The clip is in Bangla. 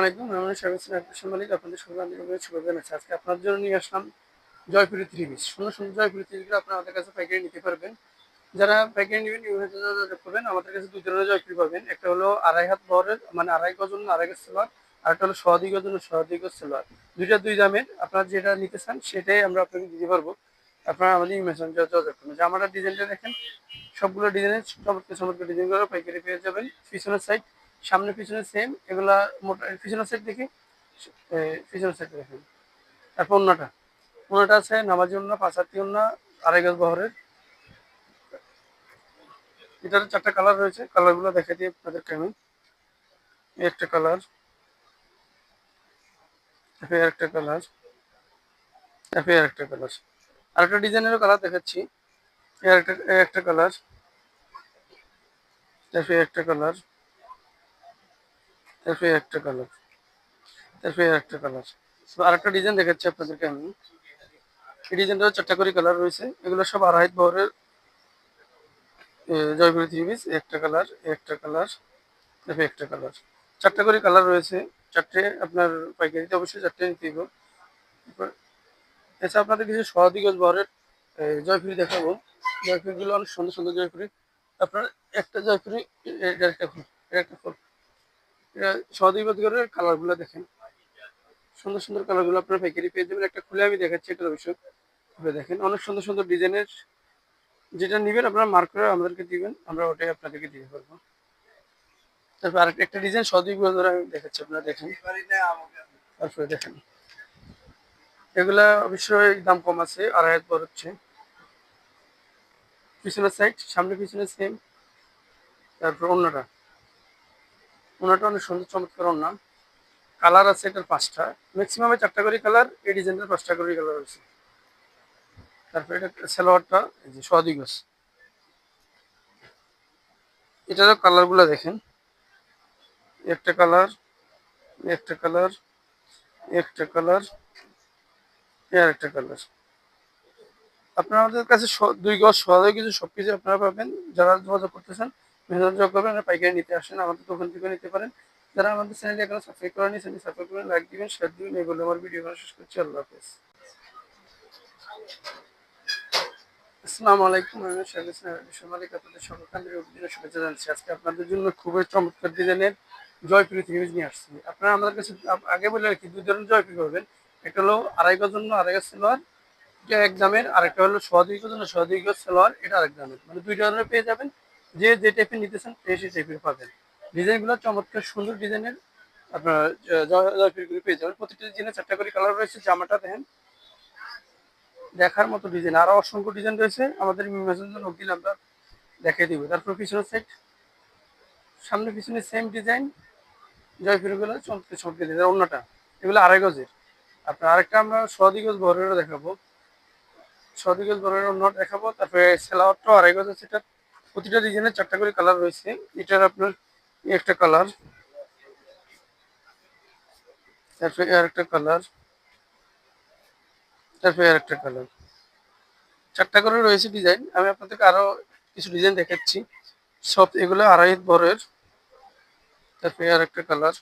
আলাইকুম আমি শামিম সিনার মালিক আপনাদের জানাচ্ছি আজকে আপনার জন্য নিয়ে আসলাম জয়পুরি থ্রি পিস সুন্দর সুন্দর জয়পুরি থ্রি পিস আপনারা আমাদের কাছে পাইকারি নিতে পারবেন। যারা পাইকারি নেবেন আমাদের কাছে দুই ধরনের পাবেন। একটা হলো আড়াই হাত মানে আড়াই গজন আড়াই গজ সেলোয়ার, আর একটা হলো সহদি গজন সহদি গজ দুইটা দুই দামের, আপনারা যেটা নিতে চান, সেটাই আমরা আপনাকে দিতে পারব। আপনারা আমাদের ইমেশন করবেন জামাটার ডিজাইনটা দেখেন, সবগুলো ডিজাইনের চমৎকার চমৎকার ডিজাইনগুলো পাইকারি পেয়ে যাবেন। পিছনের সাইড সামনে পিছনে সেম এগুলা মোটা পিছনের সাইড দেখি পিছনের সাইড দেখেন তারপর অন্যটা অন্যটা আছে নামাজি অন্য পাঁচাত্তি অন্য আড়াই গাছ বহরের। এটার চারটা কালার রয়েছে কালারগুলো দেখে দিই আপনাদেরকে আমি। একটা কালার আর একটা কালার আর একটা কালার আরেকটা ডিজাইনেরও কালার দেখাচ্ছি। একটা একটা কালার একটা কালার তারপরে একটা কালার তারপরে একটা কালার ডিজাইন এই ডিজাইনটা চারটা করে কালার রয়েছে। এগুলো সব একটা কালার একটা কালার তারপরে একটা কালার করে কালার রয়েছে। চারটে আপনার পাইকারিতে অবশ্যই চারটে নিতে দিব এছাড়া আপনাদের কিছু সহদিগজ বহরের জয়পুরি দেখাবো। জয়পুরিগুলো অনেক সুন্দর সুন্দর জয়পুরি। আপনার একটা জয়পুরি এটা একটা এটা একটা এটা বহরের কালারগুলো দেখেন। সুন্দর সুন্দর কালারগুলো আপনার পাইকারি পেয়ে যাবেন। একটা খুলে আমি দেখাচ্ছি এটা অবশ্যই দেখেন, অনেক সুন্দর সুন্দর ডিজাইনের যেটা নেবেন আপনারা মার্ক করে আমাদেরকে দিবেন, আমরা ওটাই আপনাদেরকে দিতে পারব তারপর আরেকটা একটা ডিজাইন সদিক ধরে আমি দেখাচ্ছি, আপনারা দেখেন। তারপরে দেখেন। এগুলা অবশ্যই দাম কম আছে, আড়াই পর হচ্ছে। পিছনের সাইড সামনে পিছনে সেম তারপর অন্যটা। অন্যটা অনেক সুন্দর, চমৎকার অন্য কালার আছে এটার পাঁচটা। ম্যাক্সিমামে চারটা করে কালার এই ডিজাইনের পাঁচটা করে কালার আছে। তারপরে এটা সালোয়ারটা, এই যে সদিগস এটারও কালারগুলো দেখেন। একটা কালার একটা কালার একটা কালার আর একটা কালার আপনারা আমাদের কাছে দুই গজ সহজে কিছু সব কিছু আপনারা পাবেন। যারা যোগাযোগ করতেছেন যোগাযোগ করবেন আর পাইকারি নিতে আসেন, আমাদের দোকান থেকে নিতে পারেন। যারা আমাদের চ্যানেলে এখনও সাবস্ক্রাইব করেনি চ্যানেল সাবস্ক্রাইব করবেন লাইক দিবেন শেয়ার দিবেন এগুলো আমার ভিডিও শেষ করছি। আল্লাহ হাফেজ। আসসালামু আলাইকুম, আমি শাহিদ মালিক আপনাদের সকলকে ও শুভেচ্ছা আজকে আপনাদের জন্য খুবই চমৎকার ডিজাইনের জয়পুরি থ্রি নিয়ে আসছি। আপনারা আমাদের কাছে আগে বলে রাখি, দুই ধরনের জয়পুরি পাবেন। একটা হলো আড়াই গজ জন্য আড়াই গজ সেলোয়ার, এটা এক দামের। আর একটা হলো সোয়াদুই গজ জন্য সোয়াদুই গজ সেলোয়ার, এটা আরেক দামের। মানে দুই ধরনের পেয়ে যাবেন। যে যে টাইপের নিতে চান সেই টাইপের পাবেন। ডিজাইনগুলো চমৎকার, সুন্দর ডিজাইনের আপনার জয়পুরিগুলো পেয়ে যাবেন। প্রতিটা ডিজাইনে চারটা করে কালার রয়েছে, জামাটা দেখেন। দেখার মতো ডিজাইন আরও অসংখ্য ডিজাইন রয়েছে। আমাদের লোক দিলে আমরা দেখিয়ে দিব। তারপর পিছনের সেট সামনে পিছনে সেম ডিজাইন জয়পুরগুলো চমৎকার চমৎকার ডিজাইন অন্যটা, এগুলো আড়াই গজের। আপনার আরেকটা আমরা সদিগজ বরেরও দেখাবো। সদিগজ বরের অন্য দেখাবো। তারপরে সেলাওয়ারটাও আড়াই গজ আছে প্রতিটা ডিজাইনের চারটা করে কালার রয়েছে। এটার আপনার একটা কালার তারপরে আর একটা কালার তারপরে আর একটা কালার চারটা করে রয়েছে ডিজাইন আমি কিছু ডিজাইন দেখাচ্ছি। সব এগুলো আড়াই বরের, তারপরে আর একটা কালার